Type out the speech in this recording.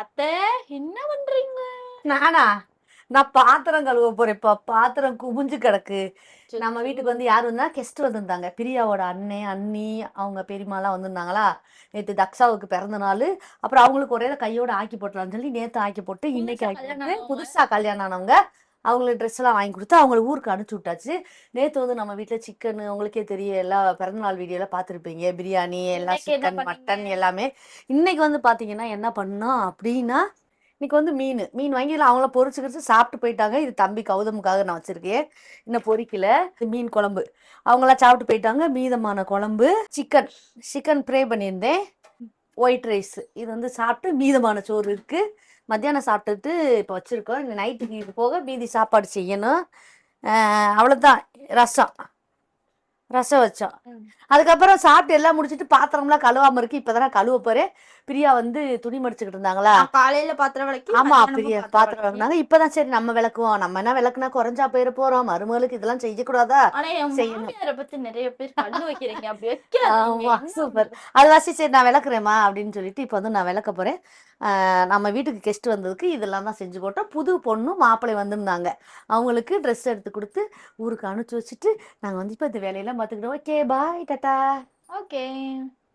அத்தை என்ன பண்றீங்க? நானா? நான் பாத்திரம் கழுவ போறேன். இப்ப பாத்திரம் குமிஞ்சு கிடக்கு. நம்ம வீட்டுக்கு வந்து யார் வந்தா கெஸ்ட் வந்திருந்தாங்க. பிரியாவோட அண்ணன் அண்ணி அவங்க பெரியம்மாலாம் வந்திருந்தாங்களா? நேத்து தக்ஷாவுக்கு பிறந்த நாள். அப்புறம் அவங்களுக்கு ஒரே கையோட ஆக்கி போட்டலாம்னு சொல்லி நேத்து ஆக்கி போட்டு இன்னைக்கு ஆக்கி. புதுசா கல்யாணம் ஆனவங்க. அவங்களுக்கு ட்ரெஸ் எல்லாம் வாங்கி கொடுத்து அவங்கள ஊருக்கு அனுப்பிச்சு விட்டாச்சு. நேத்து வந்து நம்ம வீட்டுல சிக்கன் உங்களுக்கே தெரியும் எல்லா பிறந்தநாள் வீடியோல பார்த்துருப்பீங்க. பிரியாணி எல்லாம் சிக்கன் மட்டன்? எல்லாமே. இன்னைக்கு வந்து பாத்தீங்கன்னா என்ன பண்ணோம் அப்படின்னா இன்னைக்கு வந்து மீன் மீன் வாங்கி அவங்கள பொரிச்சுக்கிட்டு சாப்பிட்டு போயிட்டாங்க. இது தம்பி கௌதமுக்காக நான் வச்சிருக்கேன். இன்னும் பொரிக்கல. இது மீன் குழம்பு. அவங்களாம் சாப்பிட்டு போயிட்டாங்க. மீதமான குழம்பு சிக்கன் சிக்கன் ப்ரே பண்ணியிருந்தேன். ஒயிட் ரைஸ் இது வந்து சாப்பிட்டு மீதமான சோறு இருக்குது மத்தியானம் சாப்பிட்டுட்டு இப்போ வச்சுருக்கோம். இந்த நைட்டுக்கு இது போக மீதி சாப்பாடு செய்யணும். அவ்வளோதான் ரசம். ரசம் வச்சோம். அதுக்கப்புறம் சாப்பிட்டு எல்லாம் முடிச்சிட்டு பாத்திரம்லாம் கழுவாம இருக்கு. இப்பதான் கழுவ போறேன். பிரியா வந்து துணி மடிச்சுக்கிட்டு இருந்தாங்களா? காலையில பாத்திரம் விளக்கி ஆமா பிரியா பாத்திரம் பாத்திரம் விளக்கி. விளக்குனாங்க. இப்பதான் சரி நம்ம விளக்குவோம். நம்ம என்ன விளக்குனா குறைஞ்சா போயிட போறோம். மருமகளுக்கு இதெல்லாம் செய்யக்கூடாதா? பத்தி நிறைய பேர் கண்ணு வைக்கிறீங்க. அப்படி ஆமா, வைக்காதீங்க super. அது வாசி சரி நான் விளக்குறேம்மா அப்படின்னு சொல்லிட்டு இப்போ வந்து நான் விளக்க போறேன். நம்ம வீட்டுக்கு கெஸ்ட் வந்ததுக்கு இதெல்லாம் தான் செஞ்சு போட்டோம். புது பொண்ணும் மாப்பிள்ளை வந்திருந்தாங்க. அவங்களுக்கு ட்ரெஸ் எடுத்து கொடுத்து ஊருக்கு அனுப்பிச்சு வச்சுட்டு நாங்கள் வந்து இப்போ இந்த வேலையெல்லாம் பார்த்துக்கிட்டோம் ஓகே பாய் டாட்டா ஓகே